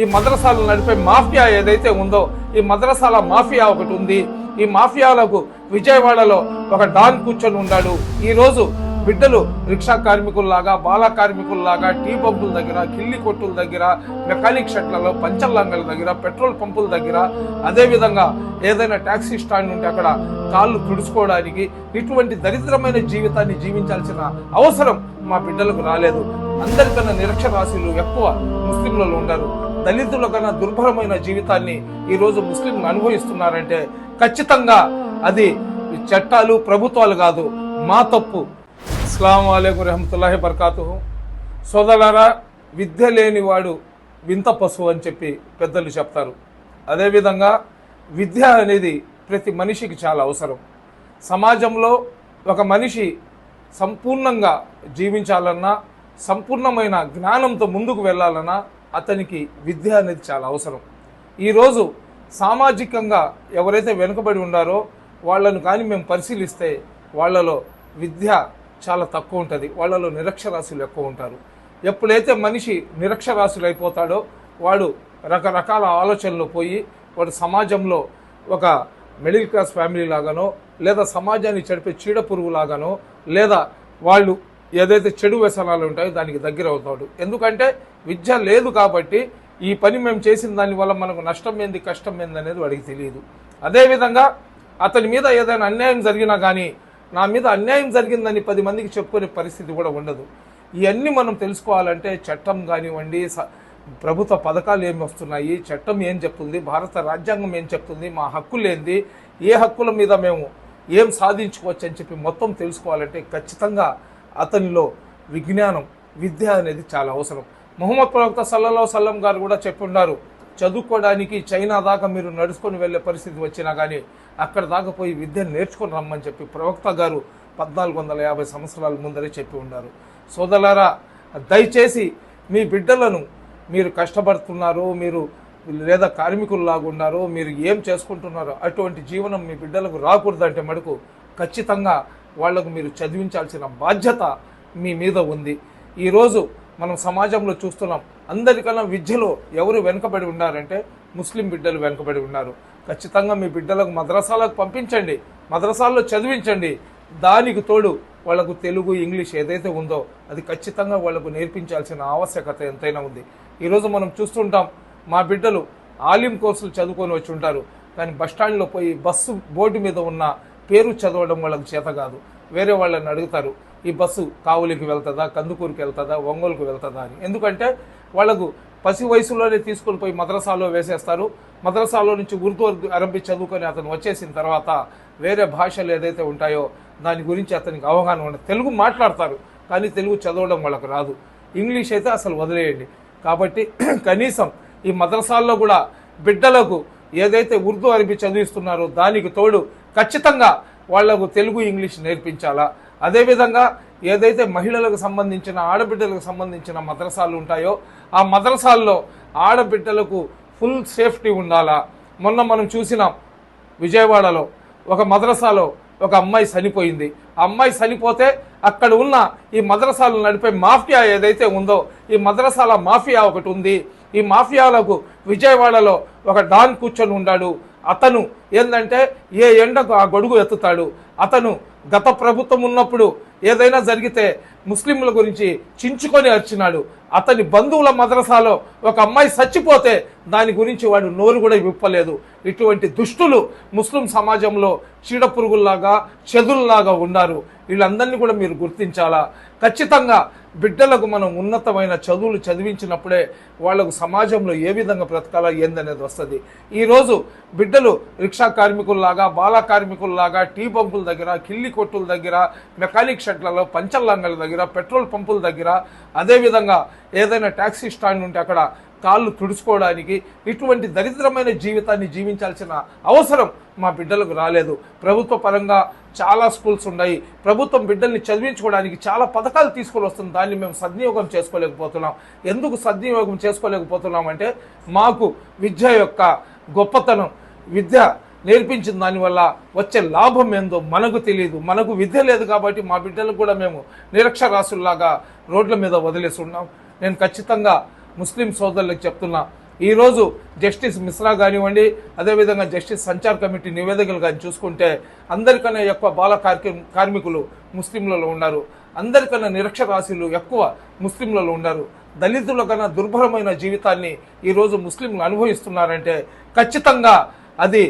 ఈ మద్రసాలు నడిపే మాఫియా ఏదైతే ఉందో ఈ మద్రసాల మాఫియా ఒకటి ఉంది. ఈ మాఫియాలకు విజయవాడలో ఒక డాన్ కూర్చొని ఉన్నాడు. ఈరోజు బిడ్డలు రిక్షా కార్మికుల్లాగా బాల కార్మికుల్లాగా టీ పంపుల దగ్గర కిల్లి కొట్టుల దగ్గర మెకానిక్ షెడ్లలో పంచర్లంగల దగ్గర పెట్రోల్ పంపుల దగ్గర అదేవిధంగా ఏదైనా ట్యాక్సీ స్టాండ్ ఉంటే అక్కడ కాళ్ళు తుడుచుకోవడానికి ఇటువంటి దరిద్రమైన జీవితాన్ని జీవించాల్సిన అవసరం మా బిడ్డలకు రాలేదు. అందరికన్నా నిరక్షరాశులు ఎక్కువ ముస్లింలలో ఉండరు. దళితుల కన్నా దుర్భరమైన జీవితాన్ని ఈరోజు ముస్లింలు అనుభవిస్తున్నారంటే ఖచ్చితంగా అది చట్టాలు ప్రభుత్వాలు కాదు మా తప్పు. అస్లాం వాలేకు రహమతుల్లాహి బర్కాతు సోదరులారా విద్య లేనివాడు వింత పశువు అని చెప్పి పెద్దలు చెప్తారు. అదేవిధంగా విద్య అనేది ప్రతి మనిషికి చాలా అవసరం. సమాజంలో ఒక మనిషి సంపూర్ణంగా జీవించాలన్నా సంపూర్ణమైన జ్ఞానంతో ముందుకు వెళ్ళాలన్నా అతనికి విద్య అనేది చాలా అవసరం. ఈరోజు సామాజికంగా ఎవరైతే వెనుకబడి ఉన్నారో వాళ్ళను కానీ మేము పరిశీలిస్తే వాళ్ళలో విద్య చాలా తక్కువ ఉంటుంది. వాళ్ళలో నిరక్షరాస్యులు ఎక్కువ ఉంటారు. ఎప్పుడైతే మనిషి నిరక్షరాశులు అయిపోతాడో వాడు రకరకాల ఆలోచనలు పోయి వాడు సమాజంలో ఒక మిడిల్ క్లాస్ ఫ్యామిలీ లాగానో లేదా సమాజాన్ని చెడిపే చీడ పురుగులాగానో లేదా వాళ్ళు ఏదైతే చెడు వ్యసనాలు ఉంటాయో దానికి దగ్గర అవుతాడు. ఎందుకంటే విద్య లేదు కాబట్టి ఈ పని మేము చేసిన దానివల్ల మనకు నష్టం ఏంది కష్టం ఏంది అనేది వాడికి తెలియదు. అదేవిధంగా అతని మీద ఏదైనా అన్యాయం జరిగినా కానీ నా మీద అన్యాయం జరిగిందని పది మందికి చెప్పుకునే పరిస్థితి కూడా ఉండదు. ఇవన్నీ మనం తెలుసుకోవాలంటే చట్టం కానివ్వండి స- ప్రభుత్వ పథకాలు ఏమి వస్తున్నాయి చట్టం ఏం చెప్తుంది భారత రాజ్యాంగం ఏం చెప్తుంది మా హక్కులు ఏంది ఏ హక్కుల మీద మేము ఏం సాధించుకోవచ్చు అని చెప్పి మొత్తం తెలుసుకోవాలంటే ఖచ్చితంగా అతనిలో విజ్ఞానం విద్య అనేది చాలా అవసరం. మొహమ్మద్ ప్రవక్త సల్లల్లా సల్లం గారు కూడా చెప్పున్నారు చదువుకోవడానికి చైనా దాకా మీరు నడుచుకొని వెళ్ళే పరిస్థితి వచ్చినా కానీ అక్కడ దాకా పోయి విద్య నేర్చుకొని రమ్మని చెప్పి ప్రవక్త గారు పద్నాలుగు వందల యాభై సంవత్సరాల ముందరే చెప్పి ఉన్నారు సోదరులారా దయచేసి మీ బిడ్డలను మీరు కష్టపడుతున్నారు మీరు లేదా కార్మికుల్లాగా ఉన్నారు మీరు ఏం చేసుకుంటున్నారో అటువంటి జీవనం మీ బిడ్డలకు రాకూడదంటే మటుకు ఖచ్చితంగా వాళ్ళకు మీరు చదివించాల్సిన బాధ్యత మీ మీద ఉంది. ఈరోజు మనం సమాజంలో చూస్తున్నాం అందరికన్నా విద్యలో ఎవరు వెనుకబడి ఉన్నారంటే ముస్లిం బిడ్డలు వెనుకబడి ఉన్నారు. ఖచ్చితంగా మీ బిడ్డలకు మద్రసాలకు పంపించండి మద్రసాల్లో చదివించండి. దానికి తోడు వాళ్ళకు తెలుగు ఇంగ్లీష్ ఏదైతే ఉందో అది ఖచ్చితంగా వాళ్ళకు నేర్పించాల్సిన ఆవశ్యకత ఎంతైనా ఉంది. ఈరోజు మనం చూస్తుంటాం మా బిడ్డలు ఆలిం కోర్సులు చదువుకొని వచ్చి ఉంటారు. కానీ బస్టాండ్లో పోయి బస్సు బోర్డు మీద ఉన్న పేరు చదవడం వాళ్ళకి చేత కాదు. వేరే వాళ్ళని అడుగుతారు ఈ బస్సు కావులికి వెళ్తుందా కందుకూరుకి వెళ్తుందా ఒంగోలుకు వెళ్తుందా అని. ఎందుకంటే వాళ్ళకు పసి వయసులోనే తీసుకొని పోయి మద్రసాలో వేసేస్తారు. మద్రసాలో నుంచి ఉర్దూ అరబీ చదువుకొని అతను వచ్చేసిన తర్వాత వేరే భాషలు ఏదైతే ఉంటాయో దాని గురించి అతనికి అవగాహన ఉండదు తెలుగు మాట్లాడతారు కానీ తెలుగు చదవడం వాళ్ళకు రాదు. ఇంగ్లీష్ అయితే అసలు వదిలేయండి. కాబట్టి కనీసం ఈ మద్రసాల్లో కూడా బిడ్డలకు ఏదైతే ఉర్దూ అరబీ చదివిస్తున్నారో దానికి తోడు ఖచ్చితంగా వాళ్ళకు తెలుగు ఇంగ్లీష్ నేర్పించాలా? అదేవిధంగా ఏదైతే మహిళలకు సంబంధించిన ఆడబిడ్డలకు సంబంధించిన మద్రసాలు ఉంటాయో ఆ మద్రసాల్లో ఆడబిడ్డలకు ఫుల్ సేఫ్టీ ఉండాలా? మొన్న మనం చూసినాం విజయవాడలో ఒక మద్రసాలో ఒక అమ్మాయి చనిపోయింది. ఆ అమ్మాయి చనిపోతే అక్కడ ఉన్న ఈ మద్రసాలు నడిపే మాఫియా ఏదైతే ఉందో ఈ మద్రసాల మాఫియా ఒకటి ఉంది. ఈ మాఫియాలకు విజయవాడలో ఒక డాన్ కూర్చొని ఉన్నాడు అతను ఏంటంటే ఏ ఎండకు ఆ గొడుగు ఎత్తుతాడు. అతను గత ప్రభుత్వం ఉన్నప్పుడు ఏదైనా జరిగితే ముస్లింల గురించి చించుకొని వచ్చినాడు అతని బంధువుల మద్రసాలో ఒక అమ్మాయి చచ్చిపోతే దాని గురించి వాడు నోరు కూడా విప్పలేదు. ఇటువంటి దుష్టులు ముస్లిం సమాజంలో చీడపురుగుల్లాగా చెదుల్లాగా ఉన్నారు. వీళ్ళందరినీ కూడా మీరు గుర్తించాలా? ఖచ్చితంగా బిడ్డలకు మనం ఉన్నతమైన చదువులు చదివించినప్పుడే వాళ్ళకు సమాజంలో ఏ విధంగా బ్రతకాలా ఏందనేది వస్తుంది. ఈరోజు బిడ్డలు రిక్షా కార్మికుల్లాగా బాల కార్మికుల్లాగా టీ పంపుల దగ్గర కిల్లి కొట్టుల దగ్గర మెకానిక్ షెడ్లలో పంచర్లంగల దగ్గర పెట్రోల్ పంపుల దగ్గర అదేవిధంగా ఏదైనా ట్యాక్సీ స్టాండ్ ఉంటే అక్కడ కాళ్ళు తుడుచుకోవడానికి ఇటువంటి దరిద్రమైన జీవితాన్ని జీవించాల్సిన అవసరం మా బిడ్డలకు రాలేదు. ప్రభుత్వ పరంగా చాలా స్కూల్స్ ఉన్నాయి. ప్రభుత్వం బిడ్డల్ని చదివించుకోవడానికి చాలా పథకాలు తీసుకొని వస్తుంది. దాన్ని మేము సద్వినియోగం చేసుకోలేకపోతున్నాం. ఎందుకు సద్వినియోగం చేసుకోలేకపోతున్నాం అంటే మాకు విద్య యొక్క గొప్పతనం విద్య నేర్పించిన దానివల్ల వచ్చే లాభం ఏందో మనకు తెలియదు. మనకు విద్య లేదు కాబట్టి మా బిడ్డలకు కూడా మేము నిరక్షరాసుల్లాగా రోడ్ల మీద వదిలేసి ఉన్నాం. నేను ఖచ్చితంగా ముస్లిం సోదరులకు చెప్తున్నా. ఈరోజు జస్టిస్ మిశ్రా కానివ్వండి అదేవిధంగా జస్టిస్ సంచార్ కమిటీ నివేదికలు కానీ చూసుకుంటే అందరికన్నా ఎక్కువ బాల కార్మికులు ముస్లింలలో ఉన్నారు. అందరికన్నా నిరక్షరాశులు ఎక్కువ ముస్లింలలో ఉన్నారు. దళితుల కన్నా దుర్భరమైన జీవితాన్ని ఈరోజు ముస్లింలు అనుభవిస్తున్నారంటే ఖచ్చితంగా అది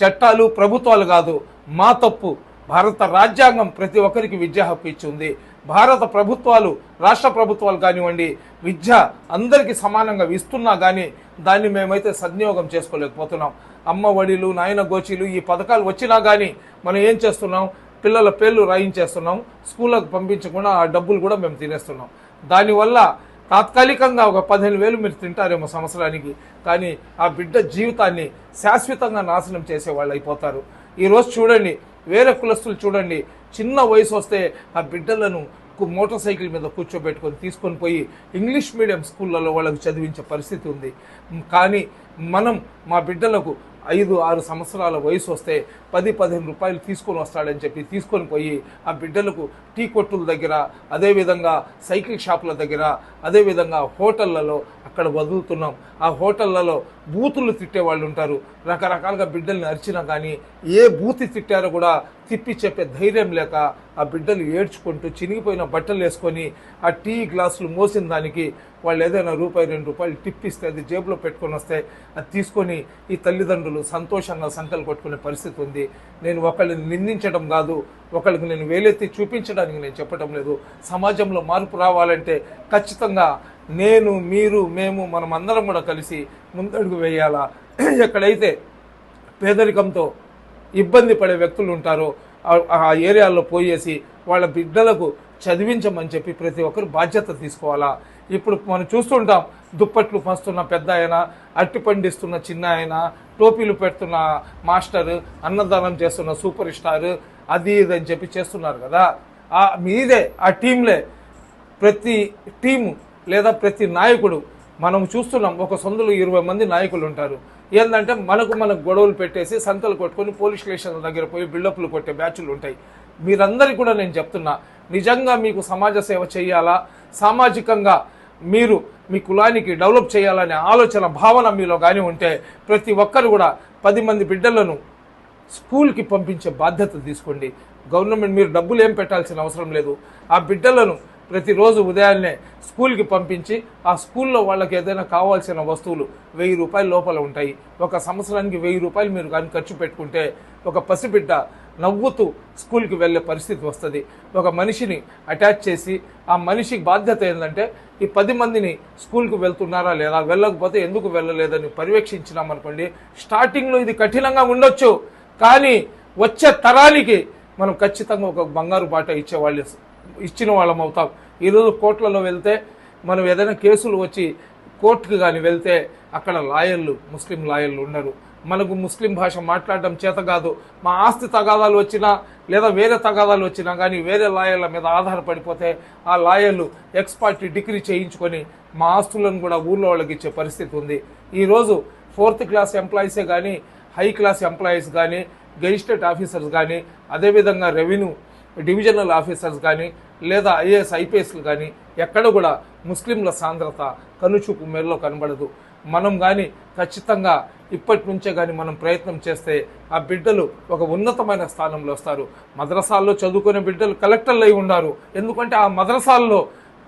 చట్టాలు ప్రభుత్వాలు కాదు మా తప్పు. భారత రాజ్యాంగం ప్రతి ఒక్కరికి విద్యా హక్కు ఇచ్చింది. భారత ప్రభుత్వాలు రాష్ట్ర ప్రభుత్వాలు కానివ్వండి విద్య అందరికీ సమానంగా ఇస్తున్నా కానీ దాన్ని మేమైతే సద్వినియోగం చేసుకోలేకపోతున్నాం. అమ్మ ఒడిలు నాయన గోచీలు ఈ పథకాలు వచ్చినా కానీ మనం ఏం చేస్తున్నాం? పిల్లల పేర్లు రాయించేస్తున్నాం. స్కూళ్ళకు పంపించకుండా ఆ డబ్బులు కూడా మేము తినేస్తున్నాం. దానివల్ల తాత్కాలికంగా ఒక పదిహేను వేలు మీరు తింటారేమో సంవత్సరానికి కానీ ఆ బిడ్డ జీవితాన్ని శాశ్వతంగా నాశనం చేసే వాళ్ళు అయిపోతారు ఈరోజు చూడండి వేరే కులస్తులు చూడండి చిన్న వయసు వస్తే ఆ బిడ్డలను మోటార్ సైకిల్ మీద కూర్చోబెట్టుకొని తీసుకొని పోయి ఇంగ్లీష్ మీడియం స్కూళ్ళలో వాళ్ళకు చదివించే పరిస్థితి ఉంది. కానీ మనం మా బిడ్డలకు ఐదు ఆరు సంవత్సరాల వయసు వస్తే పది పదిహేను రూపాయలు తీసుకొని వస్తాడని చెప్పి తీసుకొని పోయి ఆ బిడ్డలకు టీ కొట్టుల దగ్గర అదేవిధంగా సైకిల్ షాపుల దగ్గర అదేవిధంగా హోటళ్ళలో అక్కడ వదులుతున్నాం. ఆ హోటళ్ళలో బూతులు తిట్టే వాళ్ళు ఉంటారు. రకరకాలుగా బిడ్డల్ని అరిచినా కానీ ఏ బూతి తిట్టారో కూడా తిప్పి చెప్పే ధైర్యం లేక ఆ బిడ్డలు ఏడ్చుకుంటూ చినిగిపోయిన బట్టలు వేసుకొని ఆ టీ గ్లాసులు మోసిన దానికి వాళ్ళు ఏదైనా రూపాయి రెండు రూపాయలు టిప్ ఇస్తే అది జేబులో పెట్టుకొని వస్తే అది తీసుకొని ఈ తల్లిదండ్రులు సంతోషంగా సంకలు కొట్టుకునే పరిస్థితి ఉంది. నేను ఒకళ్ళని నిందించడం కాదు ఒకళ్ళకి నేను వేలెత్తి చూపించడానికి నేను చెప్పటం లేదు. సమాజంలో మార్పు రావాలంటే ఖచ్చితంగా నేను మీరు మేము మనం అందరం కూడా కలిసి ముందడుగు వేయాలా? ఎక్కడైతే పేదరికంతో ఇబ్బంది పడే వ్యక్తులు ఉంటారో ఆ- ఆ ఏరియాల్లో పోయేసి వాళ్ళ బిడ్డలకు చదివించమని చెప్పి ప్రతి ఒక్కరు బాధ్యత తీసుకోవాలా? ఇప్పుడు మనం చూస్తుంటాం దుప్పట్లు పంచుతున్న పెద్ద ఆయన అట్టి పండిస్తున్న చిన్న ఆయన టోపీలు పెడుతున్న మాస్టర్ అన్నదానం చేస్తున్న సూపర్ స్టార్ అది ఇది అని చెప్పి చేస్తున్నారు కదా. ఆ మీదే ఆ టీంలే ప్రతి టీము లేదా ప్రతి నాయకుడు మనం చూస్తున్నాం ఒక సొంతలో ఇరవై మంది నాయకులు ఉంటారు. ఏంటంటే మనకు మనకు గొడవలు పెట్టేసి సంతలు కొట్టుకొని పోలీస్ స్టేషన్ దగ్గర పోయి బిల్డప్లు కొట్టే బ్యాచ్లు ఉంటాయి. మీరందరికీ కూడా నేను చెప్తున్నా నిజంగా మీకు సమాజ సేవ చేయాలా? సామాజికంగా మీరు మీ కులానికి డెవలప్ చేయాలనే ఆలోచన భావన మీలో కానీ ఉంటే ప్రతి ఒక్కరు కూడా పది మంది బిడ్డలను స్కూల్కి పంపించే బాధ్యత తీసుకోండి. గవర్నమెంట్ మీరు డబ్బులు ఏం పెట్టాల్సిన అవసరం లేదు. ఆ బిడ్డలను ప్రతిరోజు ఉదయాన్నే స్కూల్కి పంపించి ఆ స్కూల్లో వాళ్ళకి ఏదైనా కావాల్సిన వస్తువులు వెయ్యి రూపాయల లోపల ఉంటాయి. ఒక సంవత్సరానికి వెయ్యి రూపాయలు మీరు కానీ ఖర్చు పెట్టుకుంటే ఒక పసిబిడ్డ నవ్వుతూ స్కూల్కి వెళ్ళే పరిస్థితి వస్తుంది. ఒక మనిషిని అటాచ్ చేసి ఆ మనిషికి బాధ్యత ఏంటంటే ఈ పది మందిని స్కూల్కి వెళ్తున్నారా లేదా వెళ్ళకపోతే ఎందుకు వెళ్ళలేదని పర్యవేక్షించినామనుకోండి స్టార్టింగ్లో ఇది కఠినంగా ఉండొచ్చు. కానీ వచ్చే తరానికి మనం ఖచ్చితంగా ఒక బంగారు బాట ఇచ్చేవాళ్ళు ఇచ్చిన వాళ్ళం అవుతాం. ఈరోజు కోర్టులలో వెళ్తే మనం ఏదైనా కేసులు వచ్చి కోర్టుకు కానీ వెళ్తే అక్కడ లాయర్లు ముస్లిం లాయర్లు ఉండరు. మనకు ముస్లిం భాష మాట్లాడడం చేత కాదు. మా ఆస్తి తగాదాలు వచ్చినా లేదా వేరే తగాదాలు వచ్చినా కానీ వేరే లాయర్ల మీద ఆధారపడిపోతే ఆ లాయర్లు ఎక్స్పర్ట్ డిగ్రీ చేయించుకొని మా ఆస్తులను కూడా ఊళ్ళో వాళ్ళకి ఇచ్చే పరిస్థితి ఉంది. ఈరోజు ఫోర్త్ క్లాస్ ఎంప్లాయీసే కానీ హై క్లాస్ ఎంప్లాయీస్ కానీ గెజిస్టేట్ ఆఫీసర్స్ కానీ అదేవిధంగా రెవెన్యూ డివిజనల్ ఆఫీసర్స్ కానీ లేదా ఐఏఎస్ ఐపీఎస్లు కానీ ఎక్కడ కూడా ముస్లింల సాంద్రత కనుచూపు మేరలో కనబడదు. మనం కానీ ఖచ్చితంగా ఇప్పటి నుంచే కానీ మనం ప్రయత్నం చేస్తే ఆ బిడ్డలు ఒక ఉన్నతమైన స్థానంలో వస్తారు. మద్రసాల్లో చదువుకునే బిడ్డలు కలెక్టర్లు అయి ఉన్నారు ఎందుకంటే ఆ మద్రసాల్లో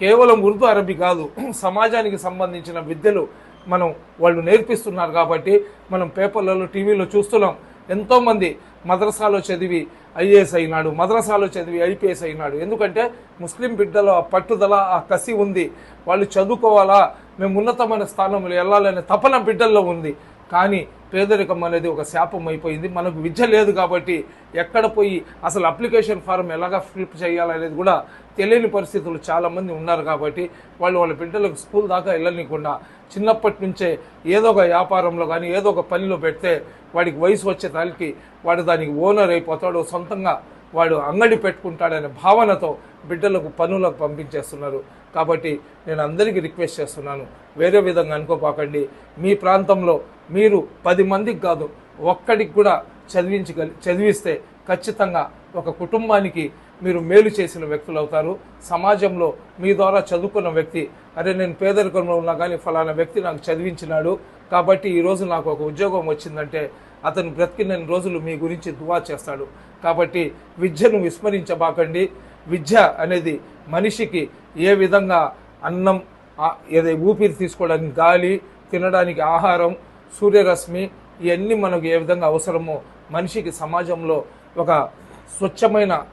కేవలం ఉర్దూ అరబీ కాదు సమాజానికి సంబంధించిన విద్యలు మనం వాళ్ళు నేర్పిస్తున్నారు కాబట్టి మనం పేపర్లలో టీవీలో చూస్తున్నాం. ఎంతోమంది మద్రసాలో చదివి ఐఏఎస్ అయినాడు మద్రసాలో చదివి ఐపీఎస్ అయినాడు. ఎందుకంటే ముస్లిం బిడ్డలో ఆ పట్టుదల ఆ కసి ఉంది. వాళ్ళు చదువుకోవాలా? మేము ఉన్నతమైన స్థానంలో వెళ్ళాలనే తపన బిడ్డల్లో ఉంది. కానీ పేదరికం అనేది ఒక శాపం అయిపోయింది. మనకు విద్య లేదు కాబట్టి ఎక్కడ పోయి అసలు అప్లికేషన్ ఫారం ఎలాగా ఫిల్ప్ చేయాలనేది కూడా తెలియని పరిస్థితులు చాలామంది ఉన్నారు కాబట్టి వాళ్ళు వాళ్ళ బిడ్డలకు స్కూల్ దాకా వెళ్ళనికుండా చిన్నప్పటి నుంచే ఏదో ఒక వ్యాపారంలో కానీ ఏదో ఒక పనిలో పెడితే వాడికి వయసు వచ్చే తాలికి వాడు దానికి ఓనర్ అయిపోతాడు సొంతంగా వాడు అంగడి పెట్టుకుంటాడనే భావనతో బిడ్డలకు పనులకు పంపించేస్తున్నారు. కాబట్టి నేను అందరికీ రిక్వెస్ట్ చేస్తున్నాను వేరే విధంగా అనుకోపాకండి. మీ ప్రాంతంలో మీరు పది మందికి కాదు ఒక్కడికి కూడా చదివించగలి చదివిస్తే ఖచ్చితంగా ఒక కుటుంబానికి మీరు మేలు చేసిన వ్యక్తులు అవుతారు. సమాజంలో మీ ద్వారా చదువుకున్న వ్యక్తి అరే నేను పేదరికంలో ఉన్నా కానీ ఫలానా వ్యక్తి నాకు చదివించినాడు. కాబట్టి ఈరోజు నాకు ఒక ఉద్యోగం వచ్చిందంటే అతను బ్రతికినన్ని రోజులు మీ గురించి దువా చేస్తాడు. కాబట్టి విద్యను విస్మరించబాకండి. విద్య అనేది మనిషికి ఏ విధంగా అన్నం ఆ- ఏదో ఊపిరి తీసుకోవడానికి గాలి తినడానికి ఆహారం సూర్యరశ్మి ఇవన్నీ మనకు ఏ విధంగా అవసరమో మనిషికి సమాజంలో ఒక స్వచ్ఛమైన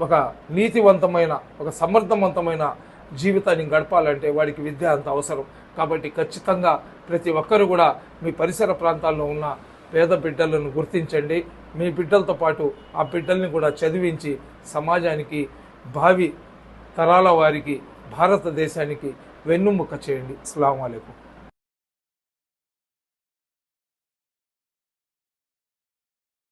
ఒక నీతివంతమైన ఒక సమర్థవంతమైన జీవితాన్ని గడపాలంటే వాడికి విద్య అంత అవసరం. కాబట్టి ఖచ్చితంగా ప్రతి ఒక్కరు కూడా మీ పరిసర ప్రాంతాల్లో ఉన్న పేద బిడ్డలను గుర్తించండి. మీ బిడ్డలతో పాటు ఆ బిడ్డల్ని కూడా చదివించి సమాజానికి భావి తరాల వారికి భారతదేశానికి వెన్నుముక్క చేయండి. అస్సలం